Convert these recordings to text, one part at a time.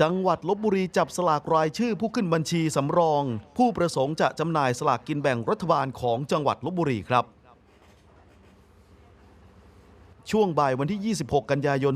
จังหวัดลบบุรีจับสลากรายชื่อผู้ขึ้นบัญชีสำรอง ผู้ประสงค์จะจำหน่ายสลากกินแบ่งรัฐบาลของจังหวัดลบบุรีครับ ช่วงบ่ายวันที่ 26 กันยายน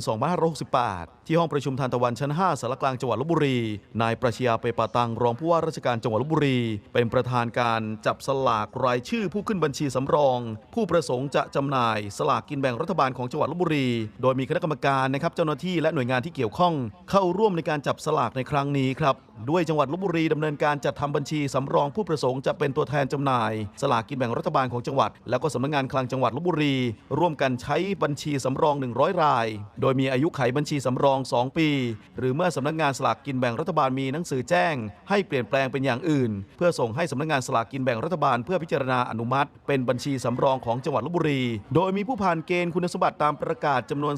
2568 ที่ห้องประชุมทานตะวันชั้น 5สารกลางจังหวัดลบบุรี นายประชยาเปปาตัง รองผู้ว่าราชการจังหวัดลบบุรี เป็นประธานการจับสลากรายชื่อผู้ขึ้นบัญชีสำรอง ผู้ประสงค์จะจำหน่ายสลากกินแบ่งรัฐบาลของจังหวัดลบบุรี โดยมีคณะกรรมการนะครับเจ้าหน้าที่และหน่วยงานที่เกี่ยวข้อง เข้าร่วมในการจับสลากในครั้งนี้ครับด้วยจังหวัดลบบุรีดำเนินการจัดทำบัญชีสำรองผู้ประสงค์จะเป็นตัวแทนจำหน่าย สลากกินแบ่งรัฐบาลของจังหวัด แล้วก็สำนักงานคลังจังหวัดลบบุรี ร่วมกันใช้บัญชีีสำรอง 100 ราย โดยมีอายุไขบัญชีสำรอง 2 ปี หรือเมื่อสำนักงานสลากกินแบ่งรัฐบาลมีหนังสือแจ้ง ให้เปลี่ยนแปลงเป็นอย่างอื่น เพื่อส่งให้สำนักงานสลากกินแบ่งรัฐบาลเพื่อพิจารณาอนุมัติ เป็นบัญชีสำรองของจังหวัดลบบุรี โดยมีผู้ผ่านเกณฑ์คุณสมบัติตามประกาศจำนวน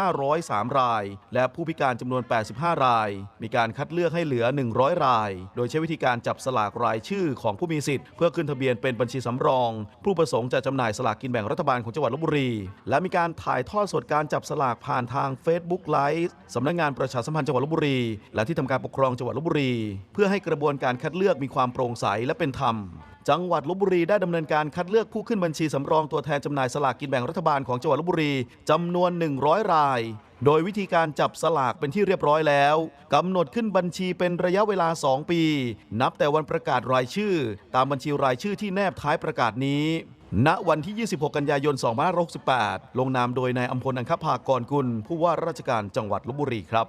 3,503 ราย และผู้พิการจำนวน 85 ราย มีการคัดเลือกให้เหลือ 100 ราย โดยใช้วิธีการจับสลากรายชื่อของผู้มีสิทธิ์เพื่อขึ้นทะเบียนเป็นบัญชีสำรอง ผู้ประสงค์จะจำหน่ายสลากกินแบ่งรัฐบาลของจังหวัดลบบุรี และมีการการถ่ายทอดสดการจับสลากผ่านทาง Facebook ไลฟ์สำนักงานประชาสัมพันธ์จังหวัดลบบุรี และที่ทำการปกครองจังหวัดลบบุรี เพื่อให้กระบวนการคัดเลือกมีความโปร่งใสและเป็นธรรมจังหวัดลบบุรีได้ดำเนินการคัดเลือกผู้ขึ้นบัญชีสำรองตัวแทนจำหน่ายสลากกินแบ่งรัฐบาลของจังหวัดลบบุรีจำนวน 100 ราย โดยวิธีการจับสลากเป็นที่เรียบร้อยแล้วกำหนดขึ้นบัญชีเป็นระยะเวลา 2 ปี นับแต่วันประกาศรายชื่อ ตามบัญชีรายชื่อที่แนบท้ายประกาศนี้ ณวันที่ 26 กันยายน 2568 ลงนามโดยนายอัมพลอังคภากรกุล ผู้ว่าราชการจังหวัดลบบุรีครับ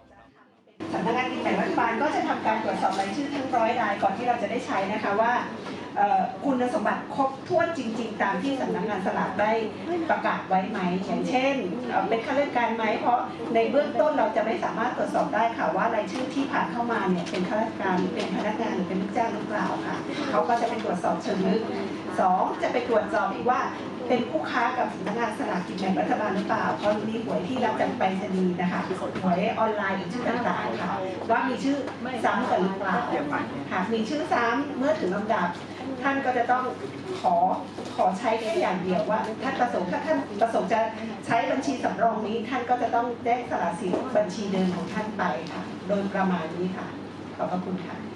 สำนักงานกินแบ่งรัฐบาลก็จะทำการตรวจสอบรายชื่อทั้งร้อยรายก่อนที่เราจะได้ใช้นะคะว่า คุณสมบัติครบถ้วนจริง ๆ ตามที่สำนักงานสลากได้ประกาศไว้ไหมอย่างเช่นเอ่อเป็นข้าราชการไหมเพราะในเบื้องต้นเราจะไม่สามารถตรวจสอบได้ค่ะว่ารายชื่อที่ผ่านเข้ามาเนี่ยเป็นข้าราชการหรือเป็นพนักงานหรือเป็นลูกจ้างหรือเปล่าค่ะเขาก็จะไปตรวจสอบเชิงลึกสองจะไปตรวจสอบอีกว่าเป็นผู้ค้ากับสำนักงานสลากกินแบ่งรัฐบาลหรือเปล่า เพราะมีหวยที่รับจากไปรษณีย์นะคะหวยออนไลน์หรือชื่อต่างๆค่ะ ว่ามีชื่อซ้ำกันหรือเปล่าหากมีชื่อซ้ำเมื่อถึงลำดับ ท่านก็จะต้องขอขอใช้แค่อย่างเดียวว่าท่านประสงค์ถ้าท่านประสงค์จะใช้บัญชีสำรองนี้ ท่านก็จะต้องแจ้งสละสิทธิ์บัญชีเดิมของท่านไปค่ะ โดยประมาณนี้ค่ะ ขอบพระคุณค่ะ